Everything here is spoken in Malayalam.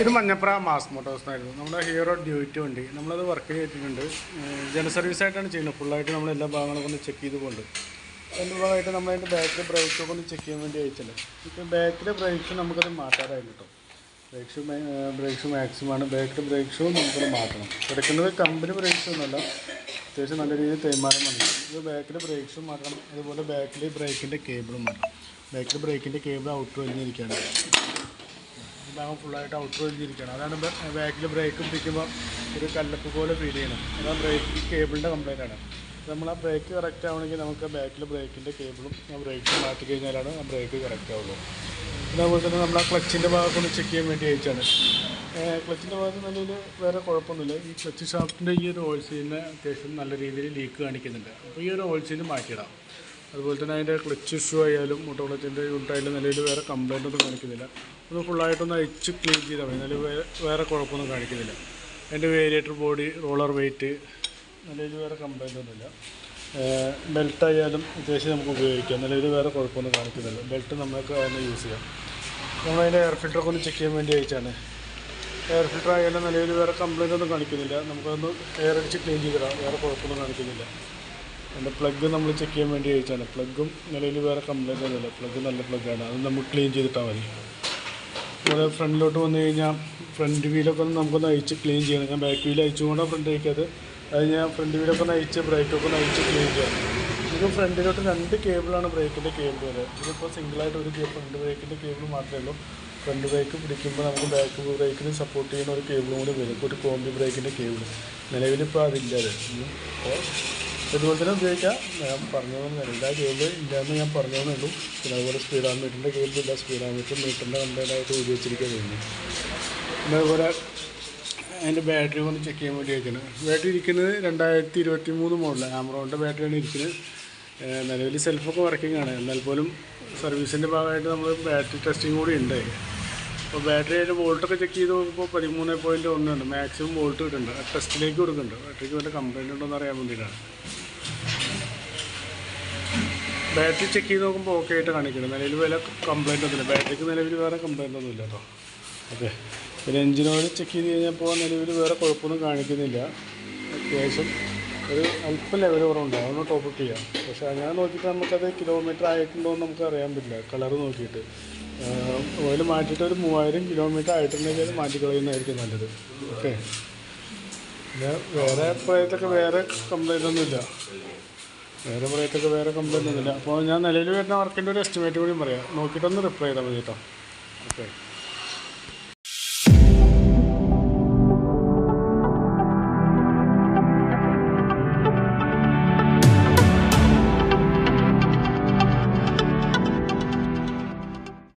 ഇത് മഞ്ഞപ്ര മാസ് മോട്ടോഴ്സിനായിരുന്നു നമ്മുടെ ഹീറോ ഡ്യൂറ്റ് വണ്ടി. നമ്മളത് വർക്ക് ചെയ്തിട്ടുണ്ട്. ജന സർവീസ് ആയിട്ടാണ് ചെയ്യുന്നത്. ഫുള്ളായിട്ട് നമ്മൾ എല്ലാ ഭാഗങ്ങളും ഒന്ന് ചെക്ക് ചെയ്ത് കൊണ്ട് അതിന്റെ ഭാഗമായിട്ട് നമ്മളതിന്റെ ബാക്കിലെ ബ്രേക്കൊക്കെ ഒന്ന് ചെക്ക് ചെയ്യാൻ വേണ്ടി അയച്ചിട്ടുണ്ട് ഇപ്പോൾ ബാക്കിലെ ബ്രേക്സ് നമുക്കത് മാറ്റാറായിരുന്നു കേട്ടോ. Brake shoe brake shoe maximum ആണ്. ബാക്കിലെ ബ്രേക്ക് ഷൂ നമുക്കത് മാറ്റണം. കിടക്കുന്നത് കമ്പനി ബ്രേക്ക് ഷൂ ഒന്നുമല്ല. അത്യാവശ്യം നല്ല രീതിയിൽ തേയ്മാനം വന്നു. ഇത് ബാക്കിലെ ബ്രേക്ക് ഷൂ മാറ്റണം. അതുപോലെ ബാക്കിലെ ബ്രേക്കിന്റെ കേബിളും മാറ്റണം. ബാക്കിലെ ബ്രേക്കിന്റെ കേബിൾ ഔട്ട് വലിഞ്ഞിരിക്കുകയാണ് ഭാഗം ഫുള്ളായിട്ട് ഔട്ടർ ചെയ്തിരിക്കുകയാണ്. അതാണ് ബാക്കിൽ ബ്രേക്ക് പിടിക്കുമ്പോൾ ഒരു കല്ലപ്പ് പോലെ ഫീൽ ചെയ്യണം അതാണ് ബ്രേക്ക് കേബിളിന്റെ കംപ്ലൈന്റ് ആണ്. നമ്മൾ ആ ബ്രേക്ക് കറക്റ്റ് ആവണമെങ്കിൽ നമുക്ക് ബാക്കിൽ ബ്രേക്കിന്റെ കേബിളും ആ ബ്രേക്ക് മാറ്റി കഴിഞ്ഞാലാണ് ആ ബ്രേക്ക് കറക്റ്റ് ആവുള്ളൂ. പിന്നെ അതുപോലെ തന്നെ നമ്മൾ ആ ക്ലച്ചിന്റെ ഒന്ന് ചെക്ക് ചെയ്യാൻ വേണ്ടി അയച്ചാണ് ക്ലച്ചിന്റെ ഭാഗത്ത് നിലയിൽ വേറെ കുഴപ്പമൊന്നുമില്ല. ഈ ക്ലച്ച് ഷാഫ്റ്റിന്റെ ഈ ഒരു ഓയിൽ സീലിന് അത്യാവശ്യം നല്ല രീതിയിൽ ലീക്ക് കാണിക്കുന്നുണ്ട്. അപ്പോൾ ഈ ഒരു ഓയിൽ സീൽ മാറ്റിയിടാം. അതുപോലെ തന്നെ അതിന്റെ ക്ലച്ച് ഇഷ്യൂ ആയാലും മോട്ടോ ക്ലച്ചിന്റെ യൂണിറ്റായാലും നിലയിൽ വേറെ കംപ്ലൈന്റ് ഒന്നും കാണിക്കുന്നില്ല. ഒന്ന് ഫുള്ളായിട്ടൊന്ന് അഴിച്ച് ക്ലീൻ ചെയ്താൽ മതി. നിലയിൽ വേറെ കുഴപ്പമൊന്നും കാണിക്കുന്നില്ല. അതിന്റെ വേരിയേറ്റർ ബോഡി റോളർ വെയിറ്റ് നിലയിൽ വേറെ കംപ്ലൈന്റ് ഒന്നുമില്ല. ബെൽറ്റ് ആയാലും അത്യാവശ്യം നമുക്ക് ഉപയോഗിക്കാം. നിലയിൽ വേറെ കുഴപ്പമൊന്നും കാണിക്കുന്നില്ല. ബെൽറ്റ് നമുക്ക് അതിന് യൂസ് ചെയ്യാം. നമ്മൾ നമ്മളതിന്റെ എയർ ഫിൽറ്ററൊക്കെ ഒന്ന് ചെക്ക് ചെയ്യാൻ വേണ്ടി അയച്ചാണ്. എയർ ഫിൽറ്റർ ആയാലും നിലവിൽ വേറെ കംപ്ലൈന്റ് ഒന്നും കാണിക്കുന്നില്ല. നമുക്കൊന്ന് എയർ അടിച്ച് ക്ലീൻ ചെയ്തിടാം. വേറെ കുഴപ്പമൊന്നും കാണിക്കുന്നില്ല. അതിന്റെ പ്ലഗ് നമ്മൾ ചെക്ക് ചെയ്യാൻ വേണ്ടി അയച്ചാണ് പ്ലഗും നിലവിൽ വേറെ കംപ്ലൈന്റ് ഒന്നുമില്ല പ്ലഗ് നല്ല പ്ലഗാണ് അത് നമ്മൾ ക്ലീൻ ചെയ്തിട്ടാൽ മതി. അതുപോലെ ഫ്രണ്ടിലോട്ട് വന്നു കഴിഞ്ഞാൽ ഫ്രണ്ട് വീലൊക്കെ ഒന്ന് നമുക്കൊന്ന് അയച്ച് ക്ലീൻ ചെയ്യണം. ഞാൻ ബാക്ക് വീൽ അയച്ചുകൊണ്ടാണ് ഫ്രണ്ട് അയക്കാത് അത് ഞാൻ ഫ്രണ്ട് വീലൊക്കെ ഒന്ന് അയച്ച് ബ്രേക്കൊക്കെ ഒന്ന് അയച്ച് ക്ലീൻ ചെയ്യണം. ഇത് ഫ്രണ്ടിലോട്ട് രണ്ട് കേബിളാണ് ബ്രേക്കിന്റെ കേബിൾ വരെ. ഇതിപ്പോൾ സിംഗിളായിട്ട് ഒരു കേബിൾ ഫ്രണ്ട് ബ്രേക്കിന്റെ കേബിൾ മാത്രമേ ഉള്ളൂ. ഫ്രണ്ട് ബ്രേക്ക് പിടിക്കുമ്പോൾ നമുക്ക് ബാക്ക് ബ്രേക്കിന് സപ്പോർട്ട് ചെയ്യുന്ന ഒരു കേബിളും കൂടി വരും. ഒരു കോമ്പി ബ്രേക്കിന്റെ കേബിൾ നിലവിലിപ്പോൾ അതില്ല അത്. അപ്പോൾ ഇതുപോലെ തന്നെ ഉപയോഗിക്കാം. ഞാൻ പറഞ്ഞതെന്ന് എല്ലാ കേബിൾ ഇല്ലയെന്ന് ഞാൻ പറഞ്ഞതേ ഉള്ളൂ. പിന്നെ അതുപോലെ സ്പീഡാമീറ്ററിന്റെ കേബിൾ ഇല്ല സ്പീഡാ മീറ്ററിന്റെ ഉപയോഗിച്ചിരിക്കുക കഴിഞ്ഞു പിന്നെ അതുപോലെ അതിന്റെ ബാറ്ററി കൊണ്ട് ചെക്ക് ചെയ്യാൻ വേണ്ടി വെക്കണം ബാറ്ററി ഇരിക്കുന്നത് രണ്ടായിരത്തി ഇരുപത്തി മൂന്ന് മോഡലാണ് ആമറോണിന്റെ ബാറ്ററിയാണ് ഇരിക്കുന്നത്. നിലവിൽ സെൽഫൊക്കെ വർക്കിംഗ് ആണ് എന്നാൽ പോലും സർവീസിന്റെ ഭാഗമായിട്ട് നമ്മൾ ബാറ്ററി ടെസ്റ്റിംഗ് കൂടി ഉണ്ട്. അപ്പോൾ ബാറ്ററി അതിന്റെ വോൾട്ടൊക്കെ ചെക്ക് ചെയ്ത് നോക്കുമ്പോൾ പതിമൂന്ന് പോയിന്റ് ഒന്നുണ്ട് മാക്സിമം വോൾട്ട് കിട്ടുന്നുണ്ട്. ടെസ്റ്റിലേക്ക് കൊടുക്കുന്നുണ്ട്. ബാറ്ററിക്ക് വല്ല കംപ്ലൈന്റ് ഉണ്ടോ എന്ന് അറിയാൻ വേണ്ടിയിട്ടാണ്. ബാറ്ററി ചെക്ക് ചെയ്ത് നോക്കുമ്പോൾ ഓക്കെ ആയിട്ട് കാണിക്കുന്നത് നിലവിൽ വില കംപ്ലൈന്റ് ഒന്നുമില്ല. ബാറ്ററിക്ക് നിലവിൽ വേറെ കംപ്ലൈന്റ് ഒന്നുമില്ല കേട്ടോ. ഓക്കെ പിന്നെ എഞ്ചിനോയിൽ ചെക്ക് ചെയ്ത് കഴിഞ്ഞപ്പോൾ നിലവിൽ വേറെ കുഴപ്പമൊന്നും കാണിക്കുന്നില്ല. അത്യാവശ്യം ഒരു അല്പം ലെവൽ കുറവുണ്ട്. അതൊന്ന് ടോപ്പ് ചെയ്യാം. പക്ഷേ അങ്ങനെ നോക്കിയിട്ട് നമുക്കത് കിലോമീറ്റർ ആയിട്ടുണ്ടോ എന്ന് നമുക്ക് അറിയാൻ പറ്റില്ല. കളർ നോക്കിയിട്ട്. ഓയിൽ മാറ്റിയിട്ട് ഒരു മൂവായിരം കിലോമീറ്റർ ആയിട്ടുണ്ടെങ്കിൽ മാറ്റിക്കളയുന്നതായിരിക്കും മാറ്റി കളയുന്നതായിരിക്കും നല്ലത്. ഓക്കെ. പിന്നെ വേറെ പ്രയത്തൊക്കെ വേറെ കംപ്ലൈന്റ് ഒന്നുമില്ല. വേറെ പ്രയത്തൊക്കെ വേറെ കംപ്ലൈന്റ് ഒന്നുമില്ല. അപ്പോൾ ഞാൻ നിലവിൽ വരുന്ന വർക്കിന്റെ ഒരു എസ്റ്റിമേറ്റ് കൂടി പറയാം. നോക്കിയിട്ടൊന്ന് റിപ്ലൈ ചെയ്താൽ മതി കേട്ടോ. ഓക്കെ.